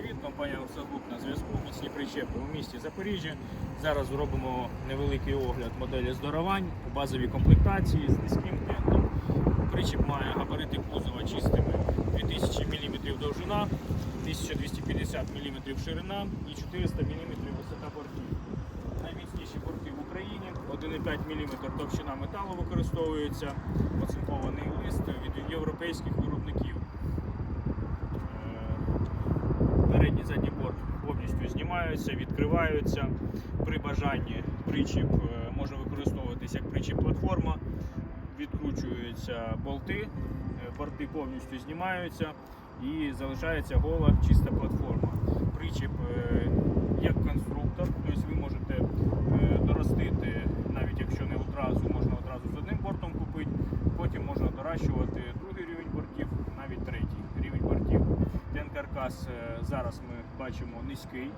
привіт! Компанія Орсагруп на зв'язку. Міцні причепи у місті Запоріжжя. Зараз зробимо невеликий огляд моделі здоровань у базовій комплектації з низьким тендом. Причеп має габарити кузова чистими 2000 мм довжина, 1250 мм ширина і 400 мм висота бортів. Найміцніші борти в Україні, 1,5 мм товщина металу використовується, оцинкований лист від європейських виробників. Е, Передній задній борт знімаються, відкриваються. При бажанні причіп е, може використовуватися як причіп платформа, відкручуються болти, е, борти повністю знімаються і залишається гола чиста платформа. Причіп е, як конструктор, тобто ви можете е, доростити, навіть якщо не одразу, можна одразу з одним бортом купити, потім можна доращувати каркас е, зараз ми бачимо низький,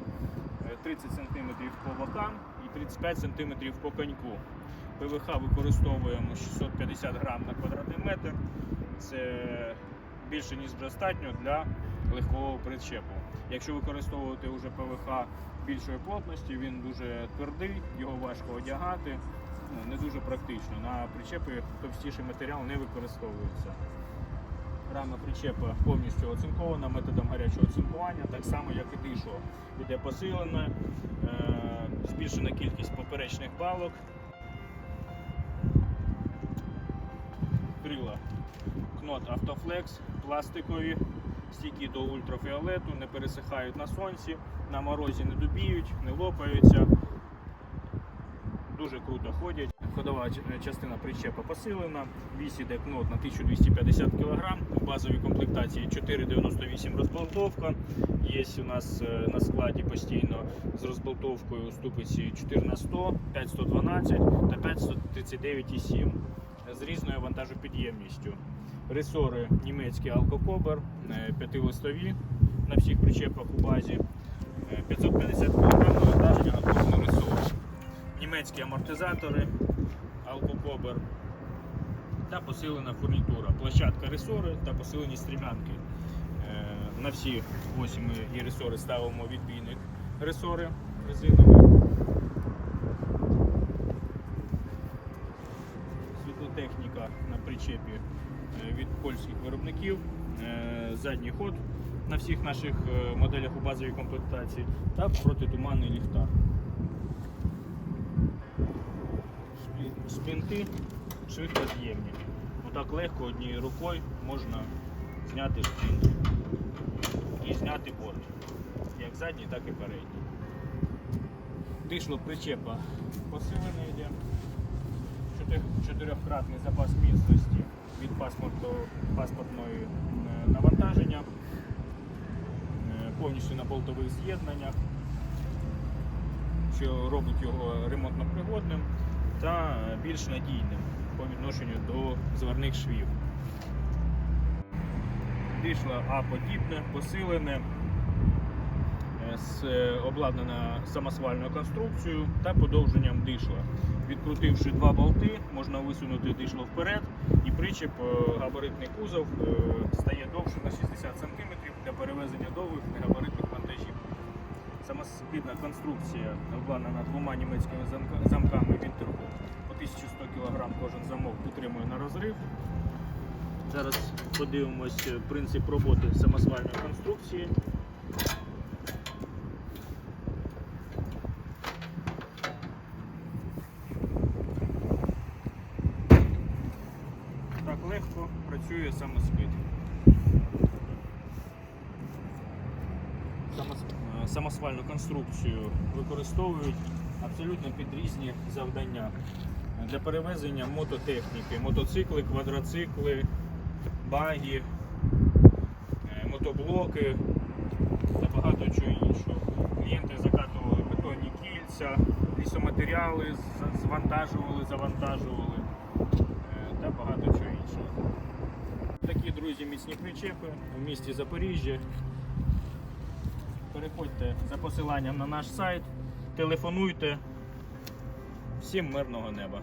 е, 30 см по бокам і 35 см по коньку. ПВХ використовуємо 650 грам на квадратний метр. Це більше ніж достатньо для легкого причепу. Якщо використовувати вже ПВХ більшої плотності, він дуже твердий, його важко одягати, ну, не дуже практично. На причепи товстіший матеріал не використовується. Рама причепа повністю оцинкована методом гарячого оцинкування, так само як і дишло. Іде посилена, е, збільшена кількість поперечних балок. Крила Кнот Автофлекс, пластикові, стійкі до ультрафіолету, не пересихають на сонці, на морозі не дубіють, не лопаються. Дуже круто ходять. Ходова частина причепа посилена. Вісь іде кнот на 1250 кг. В базовій комплектації 498 розболтовка. Є у нас е, на складі постійно з розболтовкою ступиці 1400, 5112 та 539,7 з різною вантажопідємністю. Ресори німецькі Алкокобер, е, п'ятилистові на всіх причепах у базі. Е, 550 кг Німецькі амортизатори, алкокобер та посилена фурнітура. Площадка ресори та посилені стрімянки. Е, На всі 8 і ресори ставимо відбійник ресори резинові. Світлотехніка на причепі е, від польських виробників. Е, Задній ход на всіх наших моделях у базовій комплектації та протитуманний ліхтар. Шпі- Шпінти швидкоз'ємні. Отак легко однією рукою можна зняти шпінт і зняти борт. Як задній, так і передній. Дишло причепа посилене йде. Чотирьохкратний запас міцності від паспортної е, навантаження, е, повністю на болтових з'єднаннях, що робить його ремонтно пригодним та більш надійним по відношенню до зварних швів. Дишло А-подібне, посилене, е, е, обладнана самосвальною конструкцією та подовженням дишла. Відкрутивши два болти, можна висунути дишло вперед і причеп е, габаритний кузов стає довше на 60 см для перевезення довгих негабаритних вантажів. Самоспідна конструкція обладнана двома німецькими замками замок підтримує на розрив. Зараз подивимось принцип роботи самосвальної конструкції. Так легко працює самоспід. Самос- е, Самосвальну конструкцію використовують абсолютно під різні завдання. Для перевезення мототехніки, мотоцикли, квадроцикли, баги, е, мотоблоки та багато чого іншого. Клієнти закатували бетонні кільця, лісоматеріали, звантажували, завантажували е, та багато чого іншого. Такі друзі міцні причепи в місті Запоріжжя. Переходьте за посиланням на наш сайт, телефонуйте. Всім мирного неба!